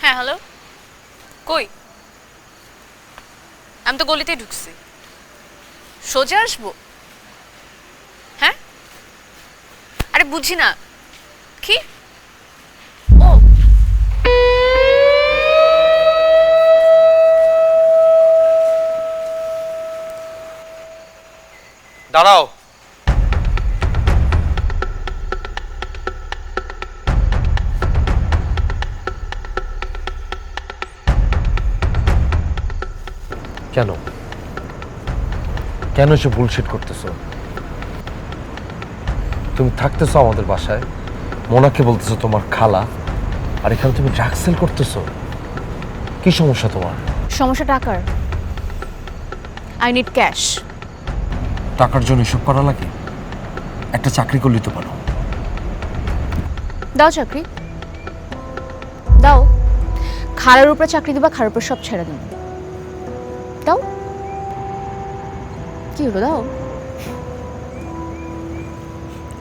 হ্যাঁ হ্যালো কই? আমি তো গলিতে ঢুকছি। সোজা আসব? হ্যাঁ? আরে বুঝি না। কি? ও। দাঁড়াও। কেন? কেন সে বুলশিট করতেছো? তুমি থাকতেছো আমাদের বাসায় মোনাকে বলতেছো তোমার খালা আর এখানে তুমি ড্রাগ সেল করতেছো? কি সমস্যা তোমার? সমস্যা টাকার। আই নিড ক্যাশ টাকার জন্য এসব করা লাগে? একটা চাকরি করলেই তো পারো। দাও চাকরি। দাও। খাড়ার উপরে চাকরি দিবা খাড়ার উপরে সব ছেড়ে দিন কি হলো, দাও।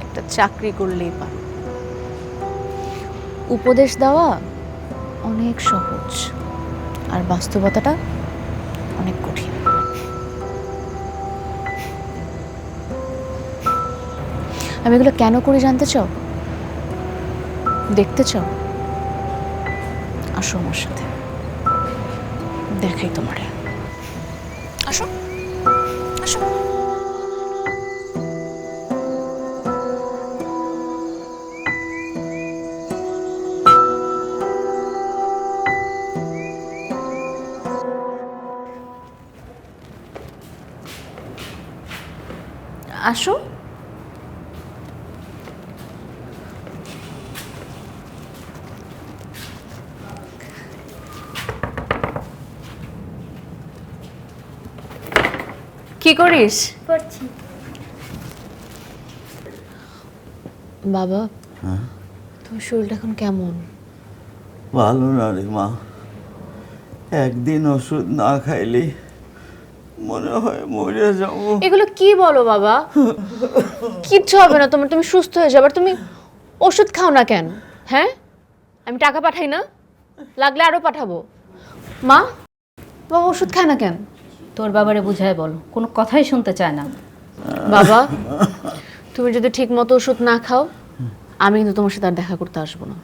একটা চাকরি করলেই পারো। উপদেশ দেওয়া অনেক সহজ, আর বাস্তবতাটা অনেক কঠিন। আমি এগুলো কেন করি জানতে চাও? দেখতে চাও? আসো আমার সাথে। দেখাই তোমারে। আসো। আসো আসো কি করিস? পড়ছি বাবা তোর শরীরটা এখন কেমন? ভালো না রে মা। একদিন ওষুধ না খাইলে মনে হয় মরে যাব। এগুলো কি বলো বাবা? কিচ্ছু হবে না তোমার তুমি সুস্থ হয়ে যাবে। আর তুমি ওষুধ খাও না কেন? হ্যাঁ? আমি টাকা পাঠাই না? লাগলে আরও পাঠাবো। মা বাবা ওষুধ খায় না কেন? তোর বাবারে বুঝায় বল কোনো কথাই শুনতে চায় না। বাবা তুমি যদি ঠিক মতো ওষুধ না খাও আমি কিন্তু তোমার সাথে আর দেখা করতে আসব না।